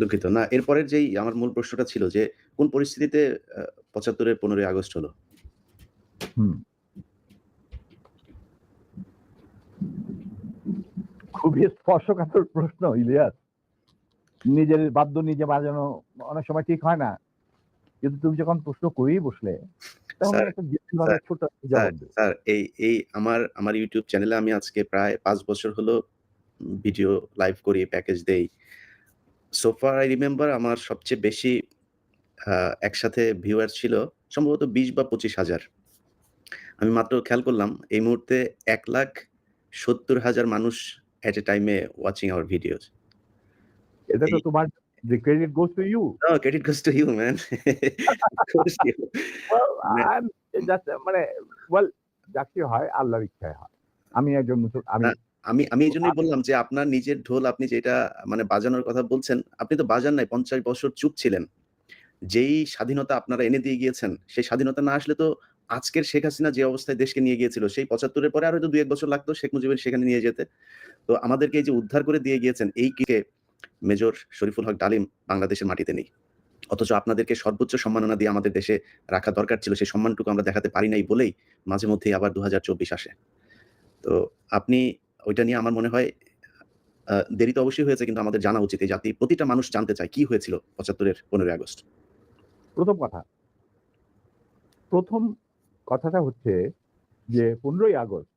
দুঃখিত। না এরপরের যেই আমার মূল প্রশ্নটা ছিল যে কোন পরিস্থিতিতে আ ৭৫ এর ১৫ই আগস্ট হলো? খুবই স্পর্শকাতর প্রশ্ন ইলিয়াস। নিজের বাদ্য নিজে বাজানো অনেক সময় ঠিক হয় না। কিন্তু তুমি যখন প্রশ্ন করেই বসলে স্যার, এই এই আমার আমার YouTube চ্যানেলে আমি আজকে প্রায় পাঁচ বছর হলো ভিডিও লাইভ করি, প্যাকেজ দেই। সো ফার আই রিমেম্বার আমার সবচেয়ে বেশি একসাথে ভিউয়ার ছিল সম্ভবত ২০ বা ২৫,০০০। আমি মাত্র খেয়াল করলাম এই মুহূর্তে ১,৭০,০০০ মানুষ at a time a watching our videos. এটা তো তোমার the credit goes to you. No, credit goes to you man. You. Well, মানে I'm just মানে well হয় আল্লাহর ইচ্ছায় হয়। আমি একজন মুসল আমি আমি এই জন্যই বললাম যে আপনার নিজের ঢোল আপনি যেটা মানে বাজানোর কথা বলছেন, আপনি তো বাজান নাই ৫০ বছর চুপ ছিলেন। যেই স্বাধীনতা আপনারা এনে দিয়ে গিয়েছেন, সেই স্বাধীনতা না আসলে তো আজকের শেখ হাসিনা যে অবস্থায় দেশকে নিয়ে গিয়েছিল, সেই ৭৫ এর পরে আরও হয়তো ২-১ বছর লাগতো শেখ মুজিবের সেখানে নিয়ে যেতে। তো আমাদেরকে এই যে উদ্ধার করে দিয়ে গিয়েছেন, এই কে মেজর শরীফুল হক ডালিম বাংলাদেশের মাটিতে নেই। অথচ আপনাদেরকে সর্বোচ্চ সম্মাননা দিয়ে আমাদের দেশে রাখা দরকার ছিল। সেই সম্মানটুকু আমরা দেখাতে পারি নাই বলেই মাঝে মধ্যেই আবার ২০২৪ আসে। তো আপনি ওইটা নিয়ে আমার মনে হয় দেরি তো অবশ্যই হয়েছে, কিন্তু আমাদের জানা উচিত। এই জাতি, প্রতিটা মানুষ জানতে চায় কি হয়েছিল পঁচাত্তরের পনেরোই আগস্ট। প্রথম কথা। প্রথম কথাটা হচ্ছে যে ১৫ই আগস্ট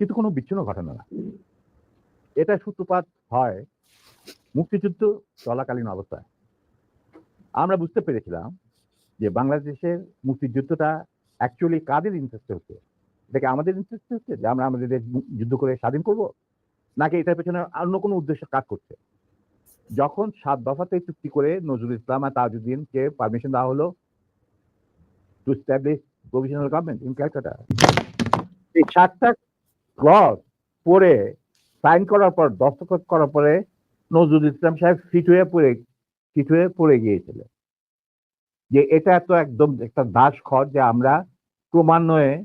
কিন্তু কোনো বিচ্ছিন্ন ঘটনা না। এটা সূত্রপাত হয় মুক্তিযুদ্ধ চলাকালীন অবস্থায়। আমরা বুঝতে পেরেছিলাম যে বাংলাদেশের মুক্তিযুদ্ধটা অ্যাকচুয়ালি কাদের ইন্টারেস্টে হচ্ছে? এটা কি আমাদের ইন্টারেস্টে হচ্ছে যে আমরা আমাদের দেশ যুদ্ধ করে স্বাধীন করব? নাকি এটার পেছনে অন্য কোনো উদ্দেশ্য কাজ করছে? যখন সাত দফাতে চুক্তি করে নজরুল ইসলাম আর তাজউদ্দিনকে পারমিশন দেওয়া হলো to establish provisional government in Calcutta. এই ৭ টা ক্লজ পড়ে সাইন করার পর, দস্তখত করার পরে নজরুল ইসলাম সাহেব ফিট হয়ে পড়ে, ফিট হয়ে পড়ে গিয়েছিলেন। যে এটা তো একদম একটা দাস খর যে আমরা ক্রমান্বয়ে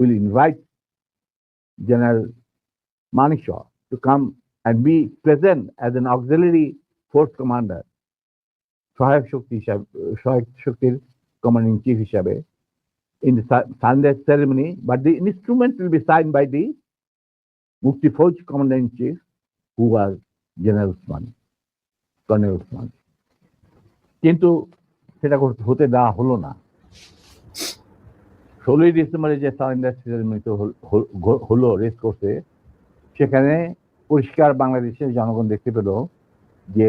will invite General Manekshaw to come and be present as an auxiliary force commander সহায়ক শক্তি হিসাবে সহায়ক শক্তির commanding chief in the Sunday ceremony, but the instrument will be signed by the Mukti Fauj commander in chief, who was General Usmani, Colonel Usmani. কিন্তু সেটা হতে দেওয়া হলো না ষোলোই ডিসেম্বরে যে সারেন্ডার সেরেমনি হলো রেস করতে সেখানে পরিষ্কার বাংলাদেশের জনগণ দেখতে পেল যে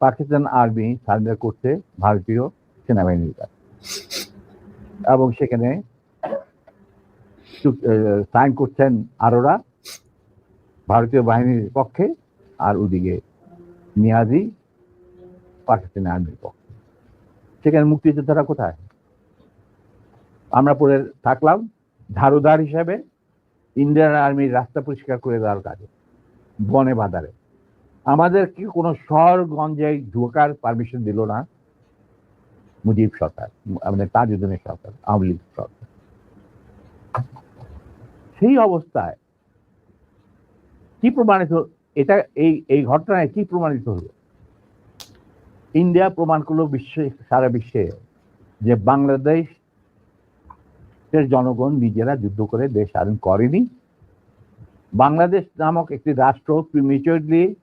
পাকিস্তান আর্মি সারেন্ডার করছে ভারতীয় সেনাবাহিনীর কাছে এবং সেখানে সাইন করছেন আরোরা, ভারতীয় বাহিনীর পক্ষে আর ওদিকে নিয়াজি, পাকিস্তানি আর্মির পক্ষে। সেখানে মুক্তিযোদ্ধারা কোথায়? আমরা পরে থাকলাম, ধারুদার হিসাবে ইন্ডিয়ান আর্মির রাস্তা পরিষ্কার করে দেওয়ার কাজে, বনে বাদারে আমাদের কি কোনো শহর গঞ্জে ঢোকার পারমিশন দিল না? মুজিব সরকার, আমাদের তাজউদ্দিনের সরকার, আওয়ামী লীগ সরকার। সেই অবস্থায় কি প্রমাণিত, এটা এই এই ঘটনায় কি প্রমাণিত হলো? ইন্ডিয়া প্রমাণ করল বিশ্বে, সারা বিশ্বে যে বাংলাদেশ এর জনগণ নিজেরা যুদ্ধ করে দেশ স্বাধীন করেনি। বাংলাদেশ নামক একটি রাষ্ট্র প্রিমিচুরলি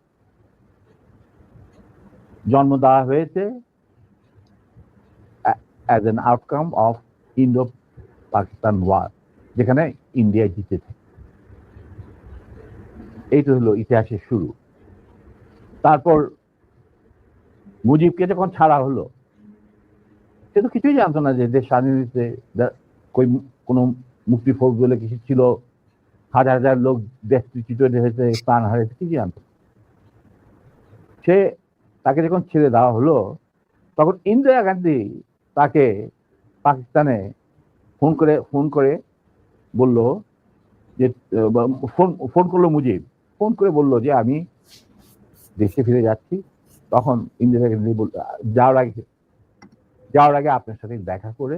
জন্ম দেওয়া হয়েছে as an outcome of Indo-Pakistan war, যেখানে ইন্ডিয়া জিতেছে এইটা হলো ইতিহাসের শুরু। তারপর মুজিবকে যখন ছাড়া হলো সে তো কিছুই জানতো না যে দেশ স্বাধীন কই কোনো মুক্তি ফৌজ বলে কিছু ছিল? হাজার হাজার লোক দেশচ্যুত হয়েছে প্রাণ হারিয়েছে কিছু জানতো। সে তাকে যখন ছেড়ে দেওয়া হলো, তখন ইন্দিরা গান্ধী তাকে পাকিস্তানে ফোন করে ফোন করে বলল যে ফোন ফোন করল মুজিব। ফোন করে বলল যে, আমি দেশে ফিরে যাচ্ছি। তখন ইন্দিরা গান্ধী বলল যাওয়ার আগে যাওয়ার আগে আপনার সাথে দেখা করে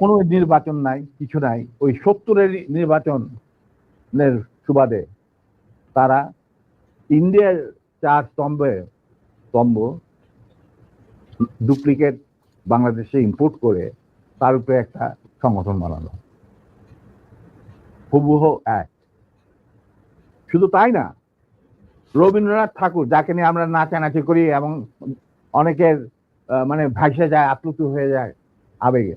কোনো নির্বাচন নাই, কিছু নাই। ওই সত্তরের নির্বাচনের সুবাদে তারা ইন্ডিয়ার চার স্তম্ভে স্তম্ভ, ডুপ্লিকেট বাংলাদেশে ইম্পোর্ট করে তার উপরে একটা সংগঠন বানানো হুবুহ এক। শুধু তাই না, রবীন্দ্রনাথ ঠাকুর, যাকে নিয়ে আমরা নাচানাচি করি এবং অনেকের মানে ভাসে যায়, আপ্লুত হয়ে যায় আবেগে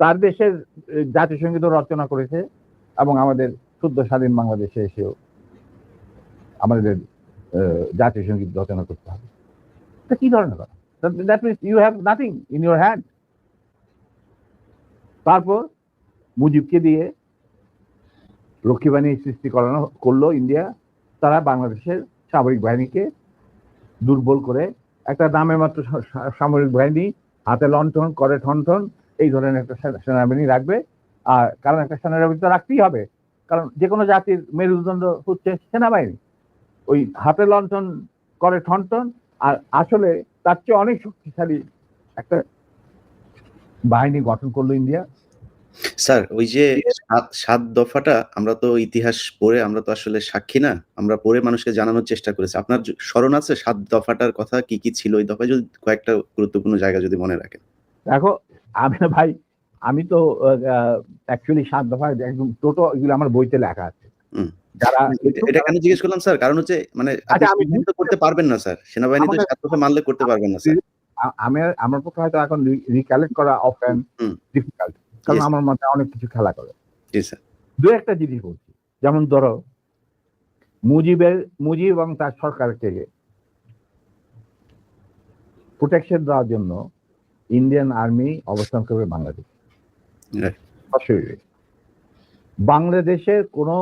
তার দেশের সংগীত রচনা করেছে এবং আমাদের শুদ্ধ স্বাধীন বাংলাদেশে এসেও আমাদের জাতীয় সংগীত রচনা করতে হবে। এটা কি ধরনের কথা? That means you have nothing in your hand তারপর মুজিবকে দিয়ে লক্ষ্মীবাহিনী সৃষ্টি করানো, করল ইন্ডিয়া। তারা বাংলাদেশের সামরিক বাহিনীকে দুর্বল করে একটা নামে মাত্র সামরিক বাহিনী হাতে লণ্ঠন করে, ঠনঠন এই ধরনের একটা সেনাবাহিনী রাখবে। আর কারণ একটা সেনাবাহিনী তো রাখতেই হবে। কারণ যে কোনো জাতির মেরুদণ্ড হচ্ছে সেনাবাহিনী। ওই হাতে লণ্ঠন করে ঠনঠন আর আসলে তার চেয়ে অনেক শক্তিশালী একটা বাহিনী গঠন করল ইন্ডিয়া। স্যার ওই যে সাত সাত দফাটা আমরা তো ইতিহাস পড়ে আমরা তো আসলে সাক্ষী না। আমরা পড়ে মানুষকে জানানোর চেষ্টা করেছি। আপনার স্মরণ আছে? সাত দফাটার কথা কি কি ছিল? ওই দফায় যদি কয়েকটা গুরুত্বপূর্ণ জায়গা যদি মনে রাখেন। দেখো আমি ভাই আমি তো অ্যাকচুয়ালি সাত দফা একদম টোটো এগুলো আমার বইতে লেখা আছে। যারা এটা- কেন জিজ্ঞেস করলাম স্যার? কারণ হচ্ছে মানে আপনি আচ্ছা, তো করতে পারবেন না স্যার। সেনাবাহিনী তো সাত দফা মানলে করতে পারবেন না স্যার। আমি আমার পক্ষে হয়তো এখন রিকালেক্ট করা অফেন ডিফিকাল্ট কারণ আমার মাথায় অনেক কিছু খেলা করে। দু একটা জিনিস বলছি। যেমন ধরো মুজিবের মুজিব এবং তার সরকারকে প্রোটেকশন দেওয়ার জন্য ইন্ডিয়ান আর্মি অবস্থান করবে বাংলাদেশ. বাংলাদেশের কোনো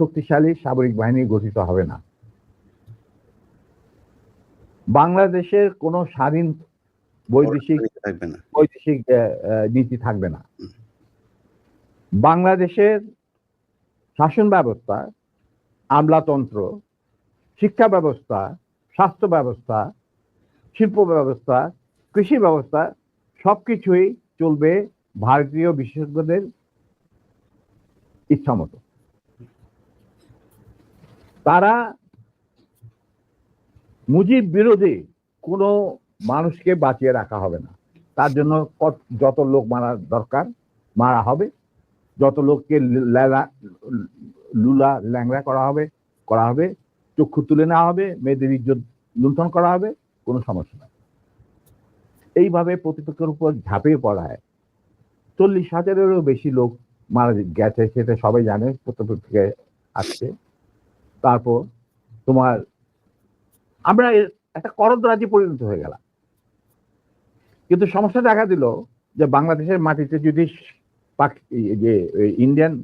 শক্তিশালী সামরিক বাহিনী গঠিত হবে না। বাংলাদেশের কোনো স্বাধীন বৈদেশিক বৈদেশিক নীতি থাকবে না। বাংলাদেশের শাসন ব্যবস্থা আমলাতন্ত্র শিক্ষা ব্যবস্থা স্বাস্থ্য ব্যবস্থা শিল্প ব্যবস্থা কৃষি ব্যবস্থা সবকিছুই চলবে ভারতীয় বিশেষজ্ঞদের ইচ্ছা মতো। তারা মুজিব বিরোধী কোনো মানুষকে বাঁচিয়ে রাখা হবে না। তার জন্য যত লোক মারা দরকার, মারা হবে। যত লোককে লুলা, ল্যাংড়া করা হবে করা হবে। চক্ষু তুলে নেওয়া হবে। মেয়েদের ইজ্জত লুণ্ঠন করা হবে। কোনো সমস্যা নাই। এইভাবে প্রতিপক্ষের উপর ঝাঁপিয়ে পড়ায় চল্লিশ হাজারেরও বেশি লোক মারা গেছে, সেটা সবাই জানে, প্রতিপক্ষ আসছে। তারপর তোমার, আমরা একটা করদরাজি পরিণত হয়ে গেলাম। কিন্তু সমস্যা দেখা দিল যে বাংলাদেশের মাটিতে যদি যে ইন্ডিয়ান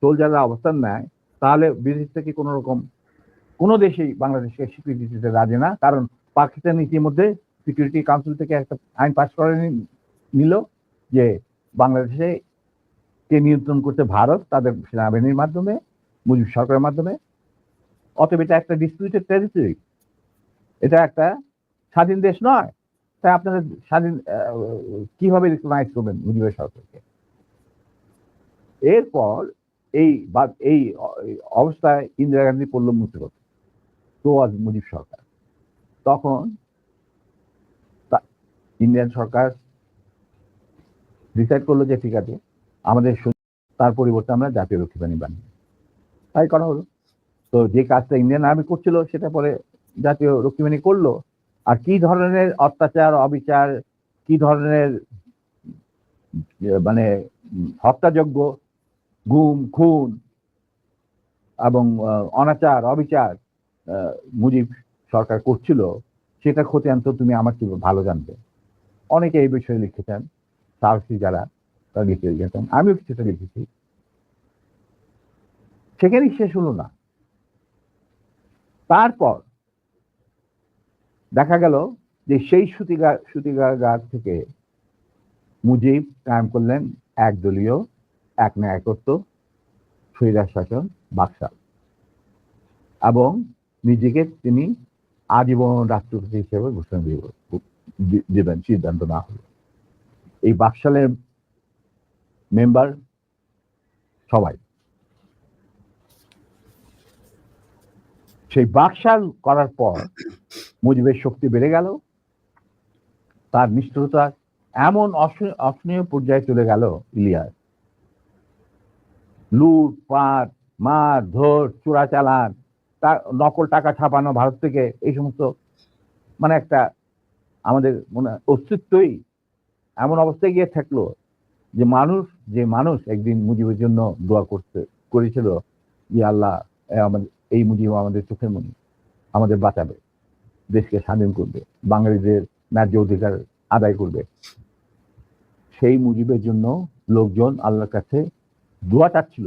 সোলজাররা অবস্থান নেয়, তাহলে বিদেশ থেকে কোনো রকম, কোনো দেশেই বাংলাদেশকে স্বীকৃতি দিতে রাজি না। কারণ পাকিস্তান ইতিমধ্যে সিকিউরিটি কাউন্সিল থেকে একটা আইন পাস করে নিল যে বাংলাদেশে কে নিয়ন্ত্রণ করতে ভারত, তাদের সেনাবাহিনীর মাধ্যমে, মুজিব সরকারের মাধ্যমে। অতএব এটা একটা ডিসপিউটেড টেরিটরি এটা একটা স্বাধীন দেশ নয়। তাই আপনারা স্বাধীন কীভাবে রিকগনাইজ করবেন মুজিবের সরকারকে? এরপর এই এই অবস্থায় ইন্দিরা গান্ধী পড়ল মুসিবত তো আজ মুজিব সরকার। তখন ইন্ডিয়ান সরকার ডিসাইড করল যে ঠিক আছে আমাদের তার পরিবর্তে আমরা জাতীয় রক্ষী বাহিনী। বানিয়ে তাই করা হলো। তো যে কাজটা ইন্ডিয়ান আর্মি করছিল সেটা পরে জাতীয় রক্ষী বাহিনী করল। আর কি ধরনের অত্যাচার অবিচার কি ধরনের মানে উম, হত্যাযজ্ঞ গুম খুন এবং অনাচার অবিচার মুজিব সরকার করছিল সেটা খতিয়ান তো তুমি আমার কি ভালো জানবে? অনেকে এই বিষয়ে লিখেছেন, সাহসী যারা, তারা লিখে গেছেন আমিও কিছুটা লিখেছি। সেখানেই শেষ হলো না। তারপর দেখা গেল যে সেই সুতিগা সুতিকাগার থেকে মুজিব কায়েম করলেন একদলীয়, এক ন্যায়কত্ব স্বৈরাজ শাসন, বাকশাল। এবং নিজেকে তিনি আজীবন রাষ্ট্রপতি হিসেবে ঘোষণা দিব- দি- দিবেন, সিদ্ধান্ত না হলো। এই বাকশালের মেম্বার সবাই। সেই বাকশাল করার পর মুজিবের শক্তি বেড়ে গেল, তার নিষ্ঠুরতা এমন অস- অসহনীয় পর্যায়ে চলে গেল ইলিয়াস। লুট, পাট, মার, ধর, চোরাচালান, তার নকল টাকা ছাপানো ভারত থেকে, এই সমস্ত মানে একটা আমাদের মনে অস্তিত্বই এমন অবস্থায় গিয়ে থাকল যে মানুষ যে মানুষ একদিন মুজিবের জন্য দোয়া করতে, করেছিল যে আল্লাহ আমাদের, এই মুজিব আমাদের চোখের মনি, আমাদের বাঁচাবে, দেশকে স্বাধীন করবে, বাঙালিদের ন্যায্য অধিকার আদায় করবে। সেই মুজিবের জন্য লোকজন আল্লাহর কাছে দোয়া চাচ্ছিল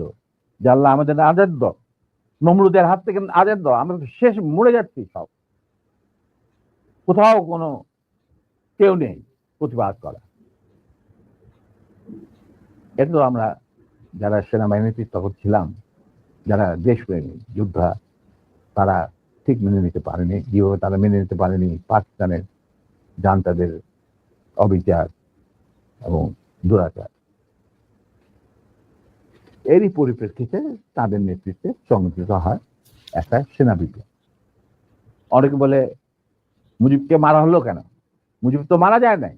যে আল্লাহ আমাদের আজাদ দাও, নমরুদের হাত থেকে আজাদ দাও, আমরা শেষ মরে যাচ্ছি সব। কোথাও কোনো কেউ নেই প্রতিবাদ করা। এটা আমরা যারা সেনাবাহিনীতে তখন ছিলাম, যারা দেশপ্রেমী, যোদ্ধা, তারা ঠিক মেনে নিতে পারেনি। যেভাবে তারা মেনে নিতে পারেনি, পাকিস্তানের জান্তাদের অবিচার এবং দুরাচার। এরই পরিপ্রেক্ষিতে তাদের নেতৃত্বে সংগঠিত হয় একটা সেনা বিপ্লব। অনেকে বলে, মুজিবকে মারা হলো কেন? মুজিব তো মারা যায় নাই।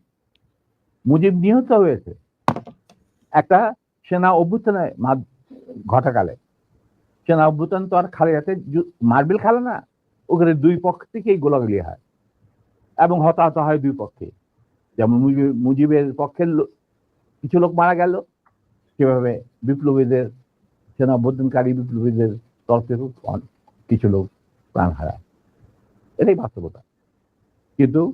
মুজিব নিহত হয়েছে। একটা সেনা অভ্যুত্থানে ঘটাকালে। সেনা অভ্যুত্থান তো আর খালে যাতে মার্বেল খেলে না। ওখানে দুই পক্ষ থেকেই গোলাগুলি হয় এবং হতাহত হয় দুই পক্ষে। যেমন মুজিব মুজিবের পক্ষের কিছু লোক মারা গেল। সেভাবে বিপ্লবীদের, সেনা অভ্যুত্থানকারী বিপ্লবীদের তরফ কিছু লোক প্রাণ হারায়। এটাই বাস্তবতা। কিন্তু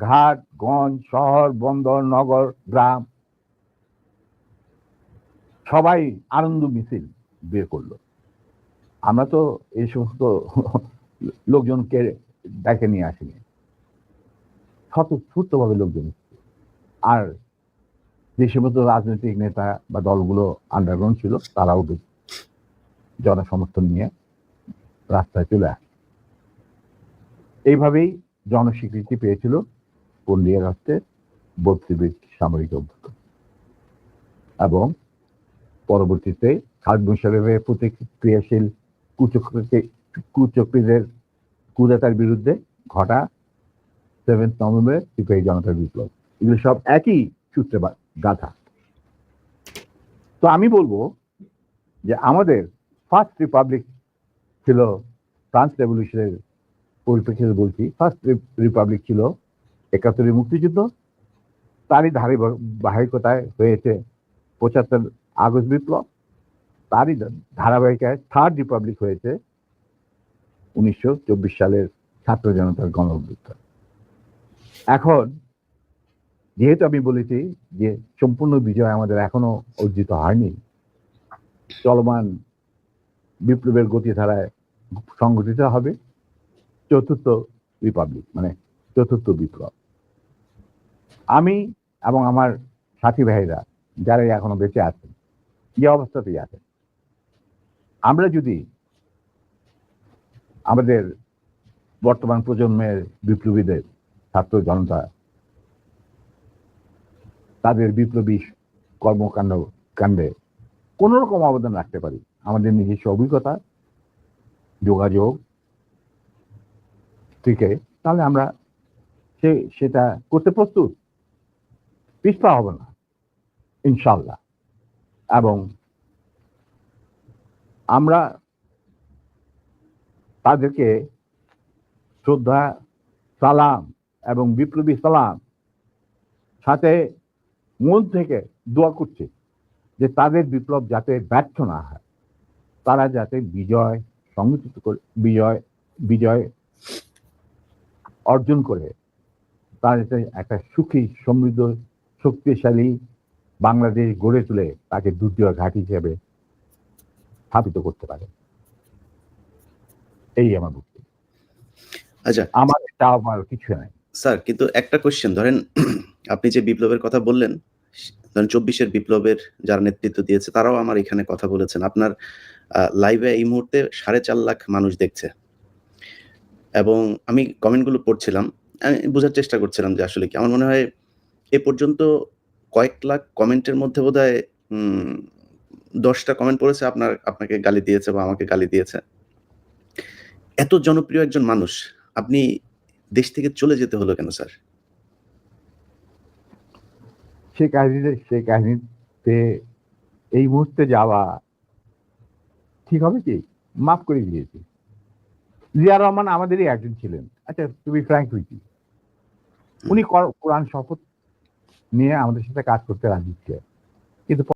ঘাট, গঞ্জ, শহর, বন্দর, নগর, গ্রাম, সবাই আনন্দ মিছিল বের করল। আমরা তো এই সমস্ত লোকজনকে ডেকে নিয়ে আসিনি। স্বতঃস্ফূর্তভাবে লোকজন। আর যে সমস্ত রাজনৈতিক নেতা বা দলগুলো আন্ডারগ্রাউন্ড ছিল, তারাও জনসমর্থন নিয়ে রাস্তায় চলে আসে। এইভাবেই জনস্বীকৃতি পেয়েছিল পল্লী আগস্টের বত্রিশ সামরিক অভ্যুত্থান। এবং পরবর্তীতে খাদ মুশারফের প্রতিক্রিয়াশীল কুচক্রকে কুচক্রীদের কুদাতার বিরুদ্ধে ঘটা সেভেন্থ নভেম্বর সিপাহী জনতার বিপ্লব। এগুলো সব একই সূত্রে গাথা। তো আমি বলব যে আমাদের ফার্স্ট রিপাবলিক ছিল ফ্রান্স রেভলিউশনের পরিপ্রেক্ষিতে বলছি। ফার্স্ট রিপাবলিক ছিল একাত্তরের মুক্তিযুদ্ধ, তারই ধারে বাহিকতায় হয়েছে পঁচাত্তর আগস্ট বিপ্লব, তারই ধারাবাহিকায় থার্ড রিপাবলিক হয়েছে উনিশশো চব্বিশ সালের ছাত্র জনতার গণ এখন যেহেতু আমি বলেছি যে সম্পূর্ণ বিজয় আমাদের এখনও অর্জিত হয়নি, চলমান বিপ্লবের গতিধারায় সংগঠিত হবে চতুর্থ রিপাবলিক মানে চতুর্থ বিপ্লব। আমি এবং আমার সাথী ভাইরা যারা এখনও বেঁচে আছেন, যে অবস্থাতেই আছেন, আমরা যদি আমাদের বর্তমান প্রজন্মের বিপ্লবীদের, ছাত্র জনতা, তাদের বিপ্লবী কর্মকাণ্ড কাণ্ডে কোন রকম অবদান রাখতে পারি, আমাদের নিজস্ব অভিজ্ঞতা, যোগাযোগ থেকে, তাহলে আমরা সে, সেটা করতে প্রস্তুত। পিছপা হবে না ইনশাল্লাহ এবং আমরা তাদেরকে শ্রদ্ধা, সালাম এবং বিপ্লবী সালাম সাথে মন থেকে দোয়া করছি যে তাদের বিপ্লব যাতে ব্যর্থ না হয়, তারা যাতে বিজয় সংগঠিত করে, বিজয় বিজয় অর্জন করে, তারা যাতে একটা সুখী সমৃদ্ধ শক্তিশালী বাংলাদেশ গড়ে তুলে তাকে দ্বিতীয় ঘাঁটি হিসেবে স্থাপিত করতে পারে। এই আমার বক্তব্য আচ্ছা। আমার এটা আমার কিছু নাই। স্যার কিন্তু একটা কোশ্চেন ধরেন আপনি যে বিপ্লবের কথা বললেন ধরেন চব্বিশের বিপ্লবের যারা নেতৃত্ব দিয়েছে তারাও আমার এখানে কথা বলেছেন। আপনার লাইভে এই মুহূর্তে সাড়ে চার লাখ মানুষ দেখছে। এবং আমি কমেন্টগুলো পড়ছিলাম আমি বোঝার চেষ্টা করছিলাম যে আসলে কি আমার মনে হয় এ পর্যন্ত কয়েক লাখ কমেন্টের মধ্যে বোধ হয় দশটা কমেন্ট পড়েছে আপনার আপনাকে গালি দিয়েছে বা আমাকে গালি দিয়েছে। এত জনপ্রিয় একজন মানুষ আপনি দেশ থেকে চলে যেতে হলো কেন স্যার? সে কাহিনীতে সে কাহিনীতে এই মুহূর্তে যাওয়া ঠিক হবে কি? মাফ করে দিয়েছি। জিয়া রহমান আমাদেরই একজন ছিলেন। আচ্ছা তুমি ফ্র্যাঙ্ক উইথি উনি কোরআন শপথ নিয়ে আমাদের সাথে কাজ করতে রাজি ছিল কিন্তু